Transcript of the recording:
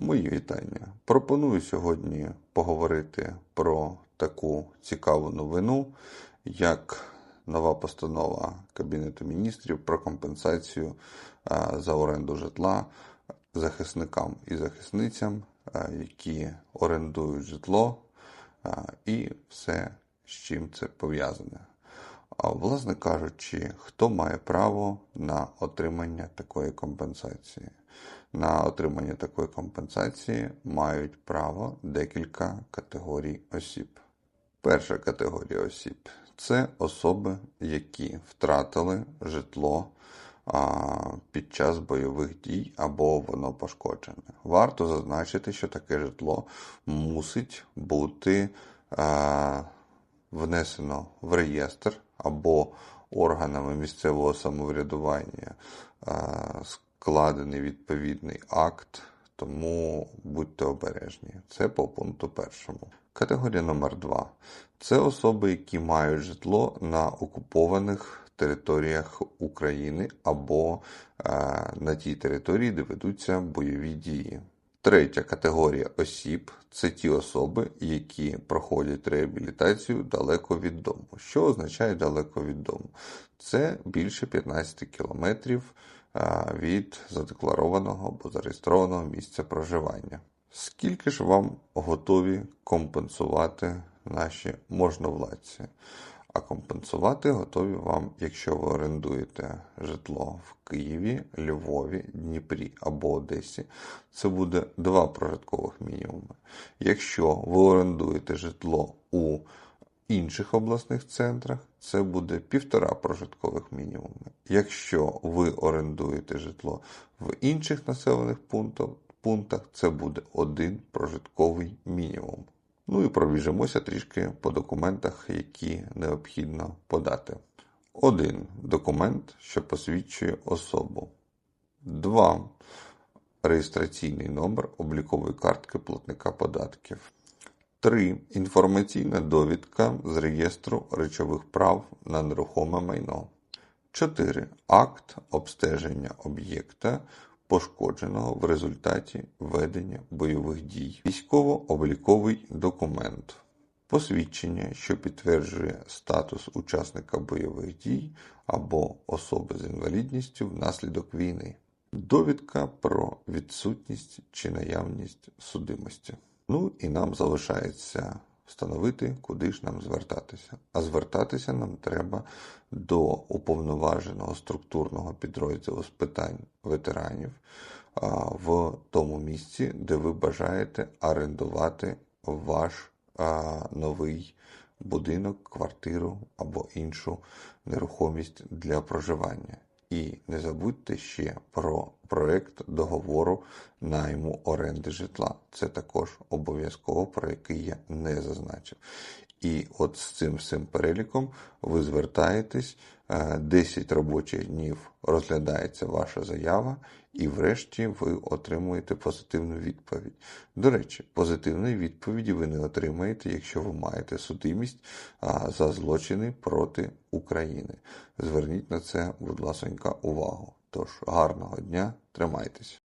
Мої вітання. Пропоную сьогодні поговорити про таку цікаву новину, як нова постанова Кабінету міністрів про компенсацію е, за оренду житла захисникам і захисницям, е, які орендують житло, е, і все, з чим це пов'язане. Власне кажучи, хто має право на отримання такої компенсації? На отримання такої компенсації мають право декілька категорій осіб. Перша категорія осіб це особи, які втратили житло під час бойових дій або воно пошкоджене. Варто зазначити, що таке житло мусить бути а, внесено в реєстр або органами місцевого самоврядування складений відповідний акт, тому будьте обережні. Це по пункту першому. Категорія номер 2 це особи, які мають житло на окупованих територіях України або е, на тій території, де ведуться бойові дії. Третя категорія осіб це ті особи, які проходять реабілітацію далеко від дому. Що означає далеко від дому? Це більше 15 кілометрів від задекларованого або зареєстрованого місця проживання. Скільки ж вам готові компенсувати наші можновладці? А компенсувати готові вам, якщо ви орендуєте житло в Києві, Львові, Дніпрі або Одесі. Це буде два прожиткових мінімуми. Якщо ви орендуєте житло у інших обласних центрах, це буде півтора прожиткових мінімуми. Якщо ви орендуєте житло в інших населених пунктах, це буде один прожитковий мінімум. Ну і пробіжимося трішки по документах, які необхідно подати. Один документ, що посвідчує особу. Два. Реєстраційний номер облікової картки платника податків. 3. Інформаційна довідка з реєстру речових прав на нерухоме майно. 4. Акт обстеження об'єкта, пошкодженого в результаті ведення бойових дій. Військово-обліковий документ. Посвідчення, що підтверджує статус учасника бойових дій або особи з інвалідністю внаслідок війни. Довідка про відсутність чи наявність судимості. Ну і нам залишається встановити, куди ж нам звертатися. А звертатися нам треба до уповноваженого структурного підрозділу з питань ветеранів в тому місці, де ви бажаєте орендувати ваш новий будинок, квартиру або іншу нерухомість для проживання. І не забудьте ще про проект договору найму оренди житла. Це також обов'язково, про який я не зазначив. І от з цим всім переліком ви звертаєтесь, 10 робочих днів розглядається ваша заява, і врешті ви отримуєте позитивну відповідь. До речі, позитивної відповіді ви не отримаєте, якщо ви маєте судимість за злочини проти України. Зверніть на це, будь ласка, увагу. Тож, гарного дня, тримайтесь.